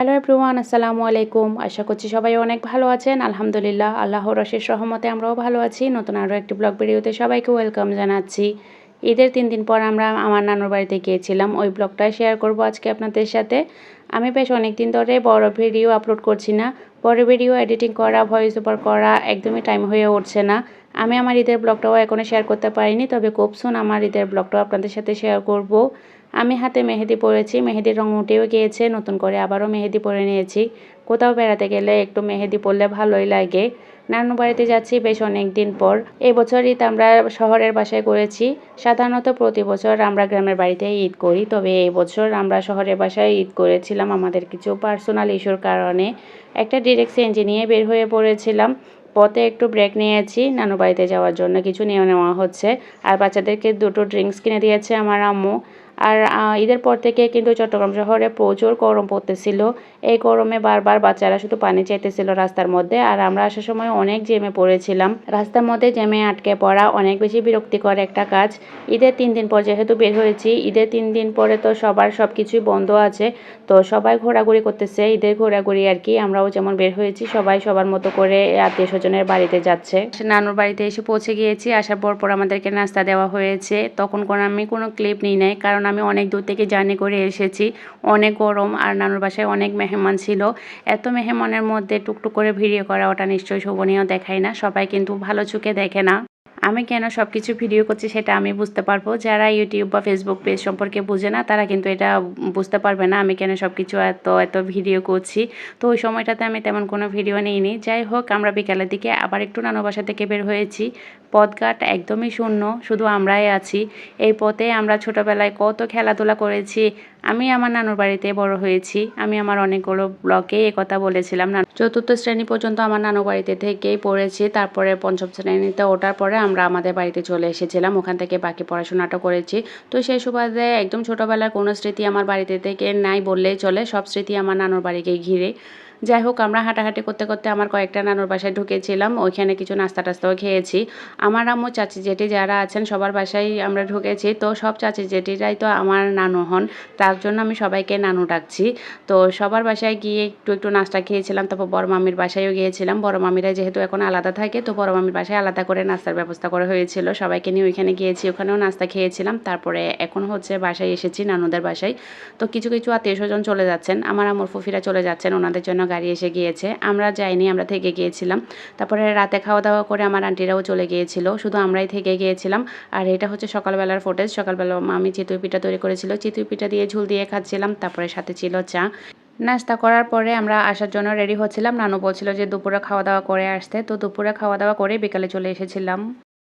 Hello everyone আসসালামু আলাইকুম আশা করছি সবাই অনেক ভালো আছেন। আলহামদুলিল্লাহ, আল্লাহর অশেষ রহমতে আমরাও ভালো আছি। নতুন আরও একটি ব্লগ ভিডিওতে সবাইকে ওয়েলকাম জানাচ্ছি। ঈদের তিন দিন পর আমরা আমার নানুর বাড়িতে গিয়েছিলাম। ওই ব্লগটা শেয়ার করব আজকে আপনাদের সাথে। আমি বেশ অনেক দিন ধরে বড় ভিডিও আপলোড করছি না। বড় ভিডিও এডিটিং করা ভয়েস ওভার করা একদমই টাইম হয়ে উঠছে না। আমি আমার ঈদের ব্লগটাও এখনও শেয়ার করতে পারিনি, তবে খুব আমার ঈদের ব্লগটাও আপনাদের সাথে শেয়ার করব। আমি হাতে মেহেদি পরেছি, মেহেদির রং উঠেও গিয়েছে, নতুন করে আবারও মেহেদি পরে নিয়েছি। কোথাও বেড়াতে গেলে একটু মেহেদি পরলে ভালোই লাগে। নানু বাড়িতে যাচ্ছি বেশ অনেক দিন পর। এই বছর ঈদ আমরা শহরের বাসায় করেছি। সাধারণত প্রতি বছর আমরা গ্রামের বাড়িতে ঈদ করি, তবে এই বছর আমরা শহরের বাসায় ঈদ করেছিলাম আমাদের কিছু পার্সোনাল ইস্যুর কারণে। একটা ডিরেক্ট সিএনজি নিয়ে বের হয়ে পড়েছিলাম। পথে একটু ব্রেক নিয়েছি। নানু বাড়িতে যাওয়ার জন্য কিছু নিয়ে নেওয়া হচ্ছে। আর বাচ্চাদেরকে দুটো ড্রিঙ্কস কিনে দিয়েছে আমার আম্মু। আর ঈদের পর থেকে কিন্তু চট্টগ্রাম শহরে প্রচুর গরম পড়তেছিল। এই গরমে বারবার বাচ্চারা শুধু পানি চাইতেছিল রাস্তার মধ্যে। আর আমরা আসার সময় অনেক জেমে পড়েছিলাম। রাস্তার মধ্যে জেমে আটকে পড়া অনেক বেশি বিরক্তিকর একটা কাজ। ঈদের তিন দিন পর যেহেতু বের হয়েছি, ঈদের তিন দিন পরে তো সবার সব কিছুই বন্ধ আছে। তো সবাই ঘোরাঘুরি করতেছে, ঈদের ঘোরাঘুরি আর কি। আমরাও যেমন বের হয়েছি, সবাই সবার মতো করে আত্মীয় স্বজনের বাড়িতে যাচ্ছে। নানুর বাড়িতে এসে পৌঁছে গিয়েছি। আসার পর পর আমাদেরকে নাস্তা দেওয়া হয়েছে। তখন কোনো আমি কোনো ক্লিপ নিই নাই, কারণ আমি অনেক দূর থেকে জার্নি করে এসেছি। অনেক গরম আর নানুর বাসায় অনেক মেহমান ছিল। এত মেহমানের মধ্যে টুকটুক করে ভিডিও করা ওটা নিশ্চয়ই শোভনীয় দেখায় না। সবাই কিন্তু ভালো চোখে দেখে না। আমি কেন সব কিছু ভিডিও করছি সেটা আমি বুঝতে পারব। যারা ইউটিউব বা ফেসবুক পেজ সম্পর্কে বুঝে না, তারা কিন্তু এটা বুঝতে পারবে না আমি কেন সব কিছু এত এত ভিডিও করছি। তো ওই সময়টাতে আমি তেমন কোনো ভিডিও নিইনি। যাই হোক, আমরা বিকালের দিকে আবার একটু নানু বাসা থেকে বের হয়েছি। পথঘাট একদমই শূন্য, শুধু আমরাই আছি। এই পথে আমরা ছোটোবেলায় কত খেলাধুলা করেছি। আমি আমার নানুর বাড়িতে বড় হয়েছি। আমি আমার অনেকগুলো ব্লকে কথা বলেছিলাম না চতুর্থ শ্রেণি পর্যন্ত আমার নানু বাড়িতে থেকেই পড়েছি। তারপরে পঞ্চম শ্রেণীতে ওঠার পরে আমরা আমাদের বাড়িতে চলে এসেছিলাম। ওখান থেকে বাকি পড়াশোনাটা করেছি। তো সেই সুবাদে একদম ছোটোবেলার কোনো স্মৃতি আমার বাড়িতে থেকে নাই বললেই চলে। সব স্মৃতি আমার নানুর বাড়িকে ঘিরে। যাই হোক, আমরা হাঁটাহাঁটি করতে করতে আমার কয়েকটা নানুর বাসায় ঢুকেছিলাম। ওইখানে কিছু নাস্তা টাস্তাও খেয়েছি। আমার আম্মু, চাচি, জেঠি যারা আছেন, সবার বাসায় আমরা ঢুকেছি। তো সব চাচি, জেঠিরাই তো আমার নানু হন। তার জন্য আমি সবাইকে নানু ডাকছি। তো সবার বাসায় গিয়ে একটু একটু নাস্তা খেয়েছিলাম। তারপর বড় মামির বাসায়ও গিয়েছিলাম। বড় মামিরা যেহেতু এখন আলাদা থাকে, তো বড় মামির বাসায় আলাদা করে নাস্তার ব্যবস্থা করা হয়েছিল। সবাইকে নিয়ে ওইখানে গিয়েছি, ওখানেও নাস্তা খেয়েছিলাম। তারপরে এখন হচ্ছে বাসায় এসেছি নানুদের বাসায়। তো কিছু কিছু আত্মীয় স্বজন চলে যাচ্ছেন। আমার আমর ফুফিরা চলে যাচ্ছেন। ওনাদের জন্য গাড়ি এসে গিয়েছে। আমরা যাইনি, আমরা থেকে গিয়েছিলাম। তারপরে রাতে খাওয়া দাওয়া করে আমার আন্টিরাও চলে গিয়েছিল। শুধু আমরাই থেকে গিয়েছিলাম। আর এটা হচ্ছে সকালবেলার ফুটেজ সকালবেলা আমি চিতুই পিঠা তৈরি করেছিল। চিতুই পিঠা দিয়ে ঝুল দিয়ে খাচ্ছিলাম। তারপরে সাথে ছিল চা। নাস্তা করার পরে আমরা আসার জন্য রেডি হচ্ছিলাম। নানু বলছিল যে দুপুরে খাওয়া দাওয়া করে আসতে। তো দুপুরে খাওয়া দাওয়া করে বিকালে চলে এসেছিলাম।